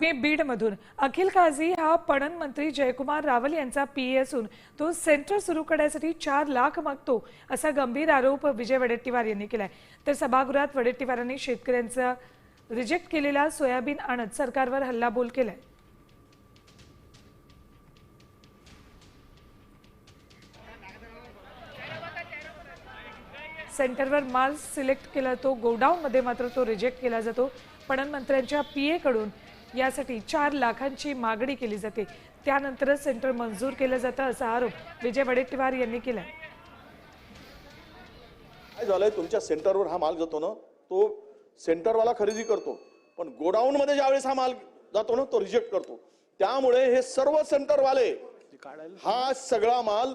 बातमी बीडमधून. अखिल काझी हा पणन मंत्री जयकुमार रावल यांचा पीए असून तो सेंटर सुरू करण्यासाठी चार लाख मागतो असा गंभीर आरोप विजय वडेट्टीवार यांनी केलाय. तर सभागृहात वडेट्टीवारांनी शेतकऱ्यांचा रिजेक्ट केलेला सोयाबीन आणत सरकारवर हल्लाबोल केलाय. सेंटरवर माल सिलेक्ट केला तो गोडाऊनमध्ये मात्र तो रिजेक्ट केला जातो. पणन मंत्र्यांच्या पीए कडून यासाठी चार लाखांची मागणी केली जाते. त्यानंतरच सेंटर मंजूर केलं जातं असा आरोप विजय वडेट्टीवार यांनी केलाय. काय झालंय? तुमच्या सेंटरवर हा माल जातो ना तो सेंटरवाला खरेदी करतो. पण गोडाऊन मध्ये ज्यावेळेस हा माल जातो ना तो रिजेक्ट करतो. त्यामुळे हे सर्व सेंटरवाले हा सगळा माल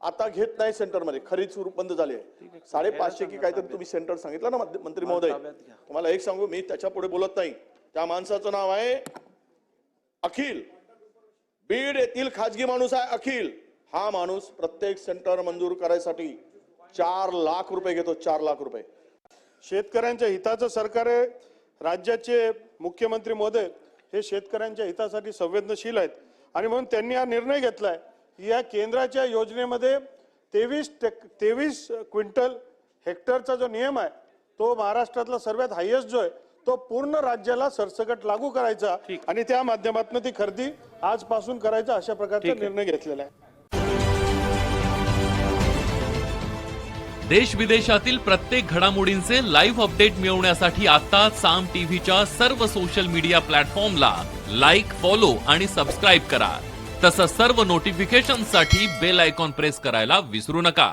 आता घेत नाही सेंटरमध्ये. खरीद सुरू बंद झाली आहे. साडेपाचशे की काहीतरी तुम्ही सेंटर सांगितलं ना मंत्री महोदय? तुम्हाला एक सांगू मी त्याच्या पुढे बोलत नाही. त्या माणसाचं नाव आहे अखिल. बीड येथील खाजगी माणूस आहे अखिल. हा माणूस प्रत्येक सेंटर मंजूर करायसाठी चार लाख रुपये घेतो चार लाख रुपये. शेतकऱ्यांच्या हिताचं सरकार आहे. राज्याचे मुख्यमंत्री महोदय हे शेतकऱ्यांच्या हितासाठी संवेदनशील आहेत. आणि म्हणून त्यांनी हा निर्णय घेतला की या केंद्राच्या योजनेमध्ये तेवीस तेवीस क्विंटल हेक्टरचा जो नियम आहे तो महाराष्ट्रातला सर्वात हायेस्ट जो आहे तो पूर्ण राज्याला सरसकट लागू करायचा आणि त्या माध्यमातून ती खरेदी आजपासून करायचा अशा प्रकारचा निर्णय घेतलेला आहे. देश विदेशातील प्रत्येक घडामोडींचे लाईव्ह अपडेट मिळवण्यासाठी आता साम टीव्हीच्या सर्व सोशल मीडिया प्लॅटफॉर्मला लाईक फॉलो आणि सबस्क्राईब करा. तसंच सर्व नोटिफिकेशनसाठी बेल आयकॉन प्रेस करायला विसरू नका.